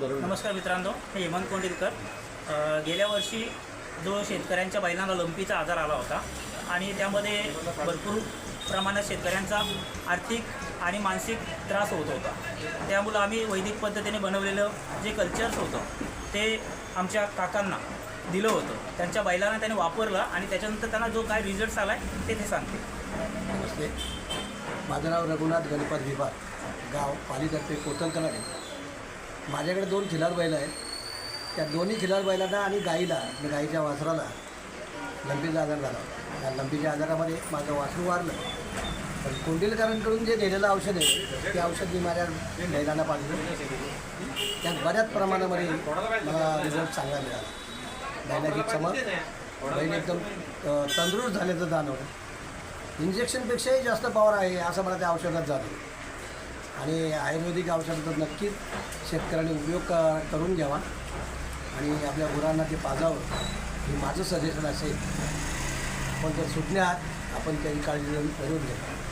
नमस्कार मित्रांनो मी हेमंत कोंडिलकर. गेल्या वर्षी जो शेतकऱ्यांच्या बैलांना लंपीचा आजार आला होता आणि त्यामध्ये भरपूर प्रमाणात शेतकऱ्यांचा आर्थिक आणि मानसिक त्रास होत होता. त्यामुळं आम्ही वैदिक पद्धतीने बनवलेलं जे कल्चर्स होतं ते आमच्या काकांना दिलं होतं. त्यांच्या बैलांना त्याने वापरलं आणि त्याच्यानंतर त्यांना जो काय रिझल्ट आला आहे ते ते सांगते नमस्ते. माझं नाव रघुनाथ गणपत विभाग गाव पालीतर्फे कोतलकला. माझ्याकडे दोन खिलार बैल आहेत. त्या दोन्ही खिलार बैलांना आणि गाईला म्हणजे गाईच्या वासराला लंपीचा आजार झाला त्या लंपीच्या आजारामध्ये माझं वासरू वारलं पण कुंडीलकरांकडून जे दिलेलं औषध आहे ते औषध मी माझ्या बैलांना पाजलं त्यात बऱ्याच प्रमाणामध्ये मला रिझल्ट चांगला मिळाला. बैलाची चमक बैल एकदम तंदुरुस्त झाल्याचं जाणवलं. इंजेक्शनपेक्षाही जास्त पॉवर आहे असं मला त्या औषधात जातं आणि आयुर्वेदिक औषधाचा नक्कीच शेतकऱ्यांनी उपयोग क- करून घ्यावा. आणि आपल्या गुरांना ते पाजावं हे माझं सजेशन असेल. पण जर सुटण्यात आपण त्याची काळजी घेऊन करून घ्यावी